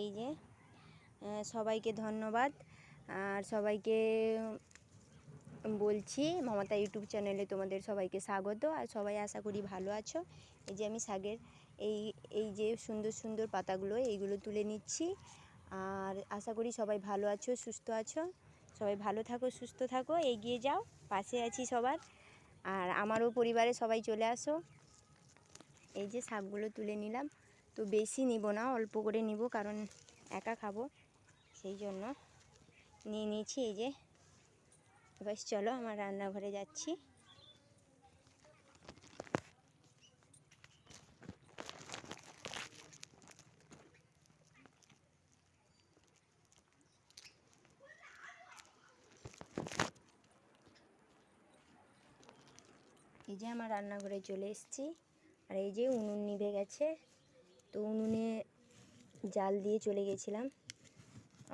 এই যে সবাইকে ধন্যবাদ। আর সবাইকে বলছি, মমতা ইউটিউব চ্যানেলে তোমাদের সবাইকে স্বাগত। আর সবাই আশা করি ভালো আছো। এই যে আমি শাগের এই এই যে সুন্দর সুন্দর পাতাগুলো, এইগুলো তুলে নিচ্ছি। আর আশা করি সবাই ভালো আছো, সুস্থ আছো। সবাই ভালো থাকো, সুস্থ থাকো, এগিয়ে যাও, পাশে আছি সবার। আর আমারও পরিবারে সবাই চলে আসো। এই যে শাকগুলো তুলে নিলাম। তো বেশি নিব না, অল্প করে নিব, কারণ একা খাব। সেই জন্য নিয়ে নিয়েছি এই যে। এবার চলো আমার রান্নাঘরে যাচ্ছি। এই যে আমার রান্নাঘরে চলে এসেছি। আর এই যে উনুন নিভে গেছে। তো উনুনে জাল দিয়ে চলে গেছিলাম।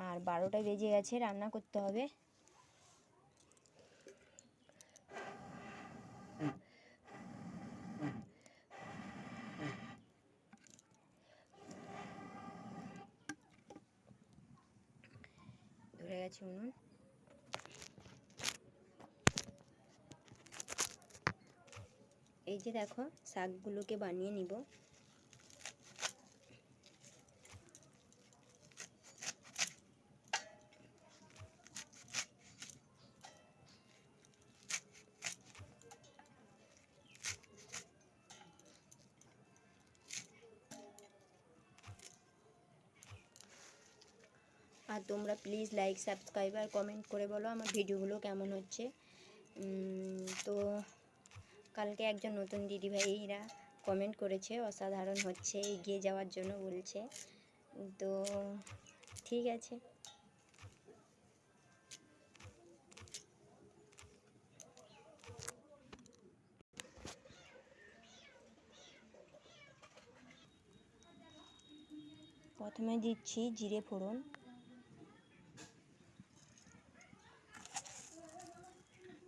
আর বারোটা বেজে গেছে, রান্না করতে হবে। ধরে গেছে উনুন। এই যে দেখো, শাকগুলোকে বানিয়ে নিব। আর তোমরা প্লিজ লাইক সাবস্ক্রাইব আর কমেন্ট করে বলো আমার ভিডিওগুলো কেমন হচ্ছে। তো কালকে একজন নতুন দিদিভাইরা কমেন্ট করেছে, অসাধারণ হচ্ছে, এগিয়ে যাওয়ার জন্য বলছে। তো ঠিক আছে। প্রথমে দিচ্ছি জিরে ফোড়ন।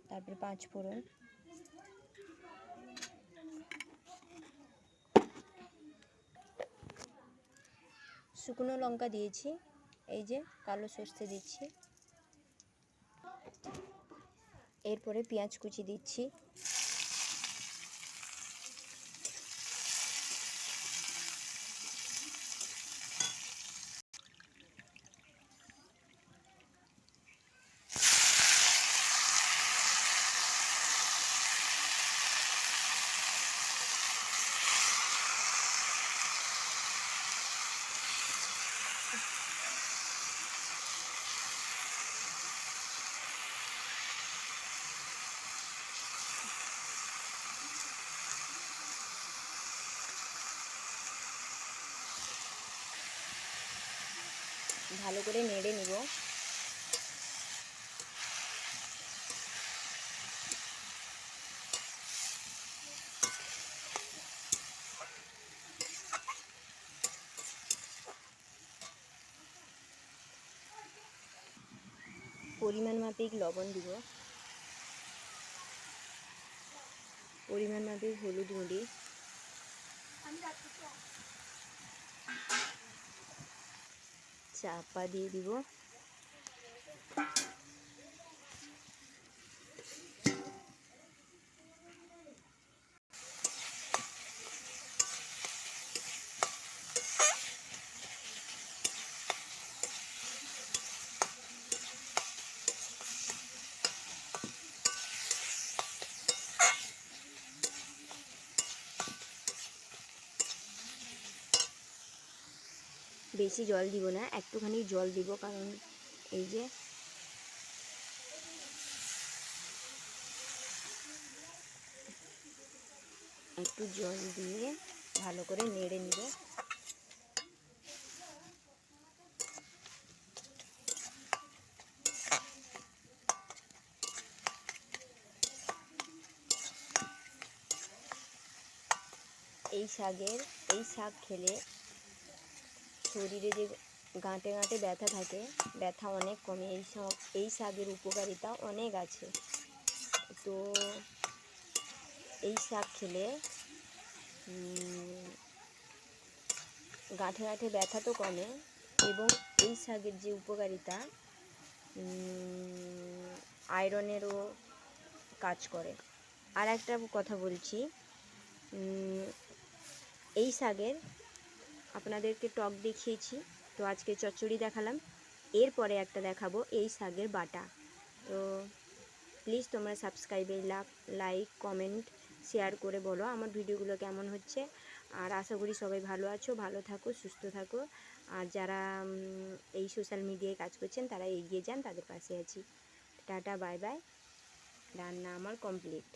তারপরে পাঁচ ফোড়ন। শুকনো লঙ্কা দিয়েছি, এই যে কালো সর্ষে দিচ্ছি। এরপরে পেঁয়াজ কুচি দিচ্ছি। ভালো করে নেড়ে নিব। পরিমাণ মাফিক লবণ দিব। পরিমাণ মাফিক হলুদ গুঁড়ি। চাপা দিয়ে দিব। বেশি জল দিব না, একটুখানি জল দিব কারণ এই যে একটু জল দিয়ে ভালো করে নেড়ে নিব। এই শাকের, এই শাক খেলে শরীরে যে গাঁটে গাঁটে ব্যথা থাকে, ব্যথা অনেক কমে। এই সব এই শাকের উপকারিতা অনেক আছে। তো এই শাক খেলে গাঁঠে গাঁঠে ব্যথা তো কমে এবং এই শাকের যে উপকারিতা আয়রনেরও কাজ করে। আর একটা কথা বলছি এই শাকের আপনাদেরকে টক দেখিয়েছি। তো আজকে চচ্চড়ি দেখালাম। এরপরে একটা দেখাবো এই শাকের বাটা। তো প্লিজ তোমরা সাবস্ক্রাইবে লাইক কমেন্ট শেয়ার করে বলো আমার ভিডিওগুলো কেমন হচ্ছে। আর আশা করি সবাই ভালো আছো, ভালো থাকো, সুস্থ থাকো। আর যারা এই সোশ্যাল মিডিয়ায় কাজ করছেন, তারা এগিয়ে যান, তাদের পাশে আছি। টাটা বাই বাই রান্না আমার কমপ্লিট